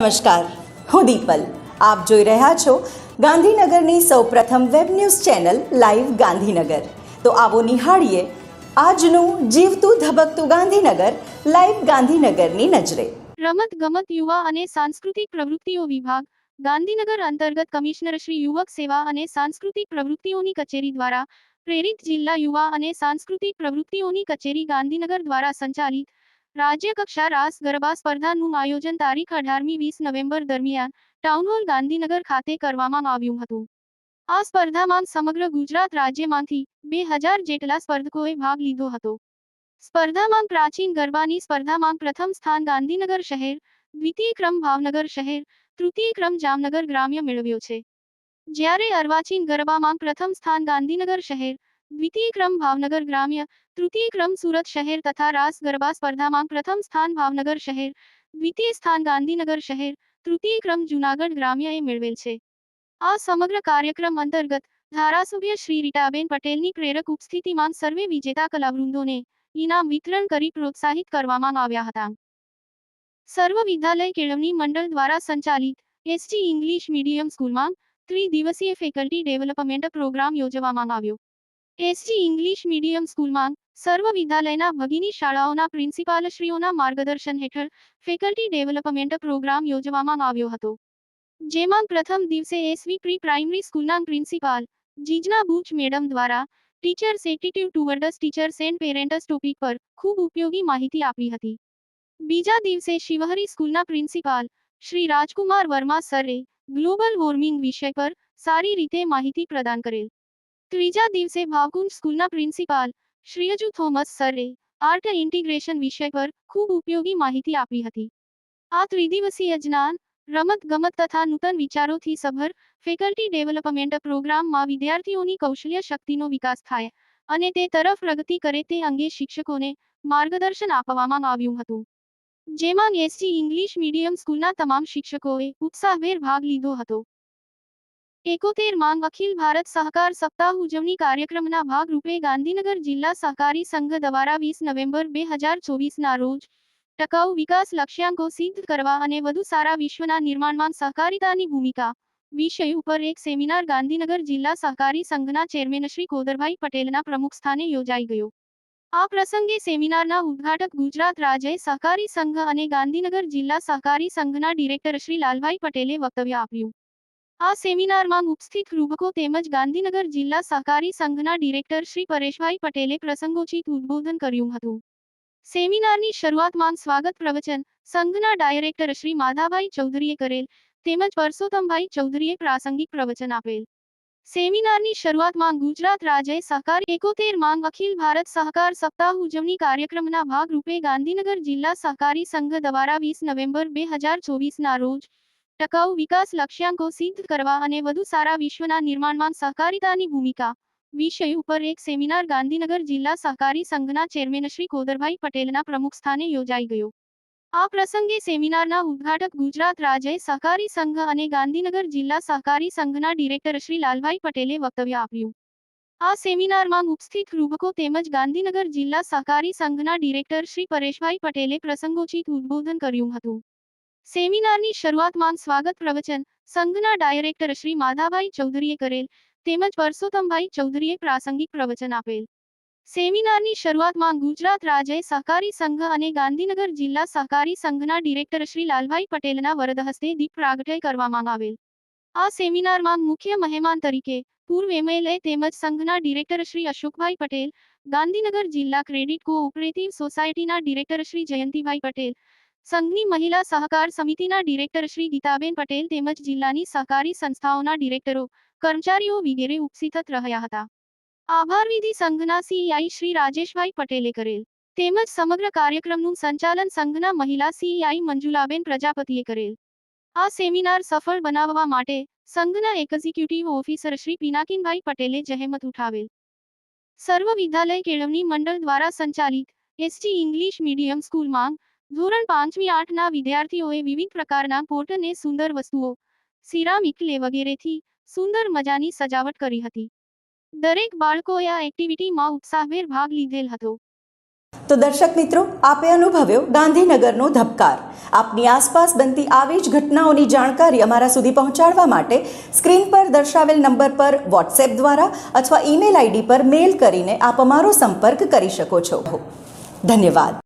નમસ્કાર, હું દીપલ. આપ જોઈ રહ્યા છો ગાંધીનગરની સૌપ્રથમ web news channel live Gandhinagar. તો આવો નિહાળીએ આજનું જીવતું ધબકતું ગાંધીનગર, લાઈવ ગાંધીનગરની નજરે. રમત ગમત યુવા અને સાંસ્કૃતિક પ્રવૃત્તિઓ વિભાગ, ગાંધીનગર અંતર્ગત કમિશનર શ્રી યુવક સેવા અને સાંસ્કૃતિક પ્રવૃત્તિઓની કચેરી દ્વારા પ્રેરિત જિલ્લા યુવા અને સાંસ્કૃતિક પ્રવૃત્તિઓની કચેરી ગાંધીનગર દ્વારા સંચાલિત રાજ્ય કક્ષા રાસ ગરબા સ્પર્ધાનું આયોજન તારીખ અઢારમી વીસ નવેમ્બર દરમિયાન ટાઉનહોલ ગાંધીનગર ખાતે કરવામાં આવ્યું હતું. આ સ્પર્ધામાં સમગ્ર ગુજરાત રાજ્યમાંથી બે હજાર જેટલા સ્પર્ધકોએ ભાગ લીધો હતો. સ્પર્ધામાં પ્રાચીન ગરબાની સ્પર્ધામાં પ્રથમ સ્થાન ગાંધીનગર શહેર, દ્વિતીય ક્રમ ભાવનગર શહેર, તૃતીય ક્રમ જામનગર ગ્રામ્ય મેળવ્યો છે. જ્યારે અર્વાચીન ગરબામાં પ્રથમ સ્થાન ગાંધીનગર શહેર દ્વિતીય ક્રમ ભાવનગર ગ્રામ્ય, તૃતીય ક્રમ સુરત શહેર તથા રાસ ગરબા સ્પર્ધામાં પ્રથમ સ્થાન ભાવનગર શહેર, દ્વિતીય સ્થાન ગાંધીનગર શહેર, તૃતીય ક્રમ જૂનાગઢ ગ્રામ્યએ મેળવેલ છે. આ સમગ્ર કાર્યક્રમ અંતર્ગત ધારાસભ્ય શ્રી રીટાબેન પટેલની પ્રેરક ઉપસ્થિતિમાં સર્વે વિજેતા કલાવૃંદોને ઇનામ વિતરણ કરી પ્રોત્સાહિત કરવામાં આવ્યા હતા. સર્વ વિદ્યાલય કેળવણી મંડળ દ્વારા સંચાલિત એસટી ઇંગ્લિશ મીડિયમ સ્કૂલમાં ત્રિદિવસીય ફેકલ્ટી ડેવલપમેન્ટ પ્રોગ્રામ યોજવામાં આવ્યો. એસટી ઇંગ્લિશ મીડિયમ સ્કૂલમાં સર્વ વિદ્યાલયના ભગીની શાળાઓના પ્રિન્સિપાલશ્રીઓના માર્ગદર્શન હેઠળ ફેકલ્ટી ડેવલપમેન્ટ પ્રોગ્રામ યોજવામાં આવ્યો હતો. જેમાં પ્રથમ દિવસે એસવી પ્રી પ્રાઇમરી સ્કૂલના પ્રિન્સિપાલ જીજના બુચ મેડમ દ્વારા teachers attitude towards teachers and parents topic પર ખૂબ ઉપયોગી માહિતી આપી હતી. બીજા દિવસે શિવહરી સ્કૂલના પ્રિન્સિપાલ શ્રી રાજકુમાર વર્મા સરે ગ્લોબલ વોર્મિંગ વિષય પર સારી રીતે માહિતી પ્રદાન કરેલ. ત્રીજા દિવસે ભાવકુંજ સ્કૂલના પ્રિન્સિપાલ શ્રીયજુ થોમસ સરે આર્ટ ઇન્ટિગ્રેશન વિષય પર ખૂબ ઉપયોગી માહિતી આપી હતી. આ ત્રિદિવસીય જ્ઞાન રમત ગમત તથા નૂતન વિચારોથી સભર ફેકલ્ટી ડેવલપમેન્ટ પ્રોગ્રામમાં વિદ્યાર્થીઓની કૌશલ્ય શક્તિનો વિકાસ થાય અને તે તરફ પ્રગતિ કરે તે અંગે શિક્ષકોને માર્ગદર્શન આપવામાં આવ્યું હતું. જેમાં એસટી ઇંગ્લિશ મીડિયમ સ્કૂલના તમામ શિક્ષકોએ ઉત્સાહભેર ભાગ લીધો હતો. એકોતેર માંગ અખિલ ભારત સહકાર સપ્તાહ ઉજવણી કાર્યક્રમના ભાગરૂપે ગાંધીનગર જિલ્લા સહકારી સંઘ દ્વારા વીસ નવેમ્બર બે હજાર ચોવીસના રોજ ટકાઉ વિકાસ લક્ષ્યાંકો સિદ્ધ કરવા અને વધુ સારા વિશ્વના નિર્માણમાં સહકારિતાની ભૂમિકા વિષય ઉપર એક સેમિનાર ગાંધીનગર જિલ્લા સહકારી સંઘના ચેરમેન શ્રી કોદરભાઈ પટેલના પ્રમુખ સ્થાને યોજાઈ ગયો. આ પ્રસંગે સેમિનારના ઉદ્ઘાટક ગુજરાત રાજ્ય સહકારી સંઘ અને ગાંધીનગર જિલ્લા સહકારી સંઘના ડિરેક્ટર શ્રી લાલભાઈ પટેલે વક્તવ્ય આપ્યું. આ સેમિનારમાં ઉપસ્થિત રૂબકો તેમજ ગાંધીનગર જિલ્લા સહકારી સંઘના ડિરેક્ટર શ્રી પરેશભાઈ પટેલે પ્રસંગોચિત ઉદબોધન કર્યું હતું. સેમિનારની શરૂઆતમાં સ્વાગત પ્રવચન સંઘના ડાયરેક્ટર શ્રી માધાભાઈ ચૌધરીએ કરેલ તેમજ પરસોત્તમભાઈ ચૌધરીએ પ્રાસંગિક પ્રવચન આપેલ. સેમિનારની શરૂઆતમાં ગુજરાત રાજ્ય સહકાર એકોતેર માંગ અખિલ ભારત સહકાર સપ્તાહ ઉજવણી કાર્યક્રમના ભાગરૂપે ગાંધીનગર જિલ્લા સહકારી સંઘ દ્વારા વીસ નવેમ્બર બે હજાર ચોવીસના રોજ ટકાઉ વિકાસ લક્ષ્યાંકો સિદ્ધ કરવા અને વધુ સારા વિશ્વના નિર્માણમાં સહકારિતાની ભૂમિકા વિષય ઉપર એક સેમિનાર ગાંધીનગર જિલ્લા સહકારી સંઘના ચેરમેન શ્રી કોદરભાઈ પટેલના પ્રમુખ સ્થાને યોજાઈ ગયો. આ પ્રસંગે સેમિનારના ઉદ્ઘાટક ગુજરાત રાજ્ય સહકારી સંઘ અને ગાંધીનગર જિલ્લા સહકારી સંઘના ડિરેક્ટર શ્રી લાલભાઈ પટેલે વક્તવ્ય આપ્યું. આ સેમિનારમાં ઉપસ્થિત રૂબકો તેમજ ગાંધીનગર જિલ્લા સહકારી સંઘના ડિરેક્ટર શ્રી પરેશભાઈ પટેલે પ્રસંગોચિત ઉદ્બોધન કર્યું હતું. સેમિનારની શરૂઆતમાં સ્વાગત પ્રવચન સંઘના ડાયરેક્ટર શ્રી માધાભાઈ ચૌધરીએ કરેલ તેમજ પરસોત્તમભાઈ ચૌધરીએ પ્રાસંગિક પ્રવચન આપેલ. સેમિનારની શરૂઆતમાં ગુજરાત રાજ્ય સહકારી સંઘ અને ગાંધીનગર જિલ્લા સહકારી સંઘના ડિરેક્ટર શ્રી લાલભાઈ પટેલના વરદ હસ્તે દીપ પ્રાગટ્ય કરવામાં આવેલ. આ સેમિનારમાં મુખ્ય મહેમાન તરીકે પૂર્વ એમએલએ તેમજ સંઘના ડિરેક્ટર શ્રી અશોકભાઈ પટેલ, ગાંધીનગર જિલ્લા ક્રેડિટ કોઓપરેટિવ સોસાયટીના ડિરેક્ટર શ્રી જયંતિભાઈ પટેલ સંઘની મહિલા સહકાર સમિતિના ડિરેક્ટર શ્રી ગીતાબેન પટેલ તેમજ જિલ્લાની સહકારી સંસ્થાઓના ડિરેક્ટરો, કર્મચારીઓ વગેરે ઉપસ્થિત રહ્યા હતા. આભાર સંઘના સીઈઆઈ શ્રી રાજેશભાઈ પટેલે કરેલ તેમજ સમગ્ર કાર્યક્રમનું સંચાલન સંઘના મહિલા સીઈઆઈ મંજુલાબેન પ્રજાપતિએ કરેલ. આ સેમિનાર સફળ બનાવવા માટે સંઘના એક્ઝિક્યુટિવ ઓફિસર શ્રી પિનાકીનભાઈ પટેલે જહેમત ઉઠાવેલ. સર્વ વિદ્યાલય કેળવણી મંડળ દ્વારા સંચાલિત એસટી ઇંગ્લિશ મીડિયમ સ્કૂલમાં ધોરણ પાંચમી આઠના વિદ્યાર્થીઓએ વિવિધ પ્રકારના પોટ અને સુંદર વસ્તુઓ સિરામિક લે વગેરેથી સુંદર મજાની સજાવટ કરી હતી. દરેક બાળકોએ આ એક્ટિવિટીમાં ઉત્સાહભેર ભાગ લીધેલ હતો. તો દર્શક મિત્રો, આપે અનુભવ્યો ગાંધીનગરનો ધબકાર. આપની આસપાસ બનતી આવી જ ઘટનાઓની જાણકારી અમારા સુધી પહોંચાડવા માટે સ્ક્રીન પર દર્શાવેલ નંબર પર વોટ્સએપ દ્વારા અથવા ઈમેલ આઈડી પર મેલ કરીને આપ અમારો સંપર્ક કરી શકો છો. ધન્યવાદ.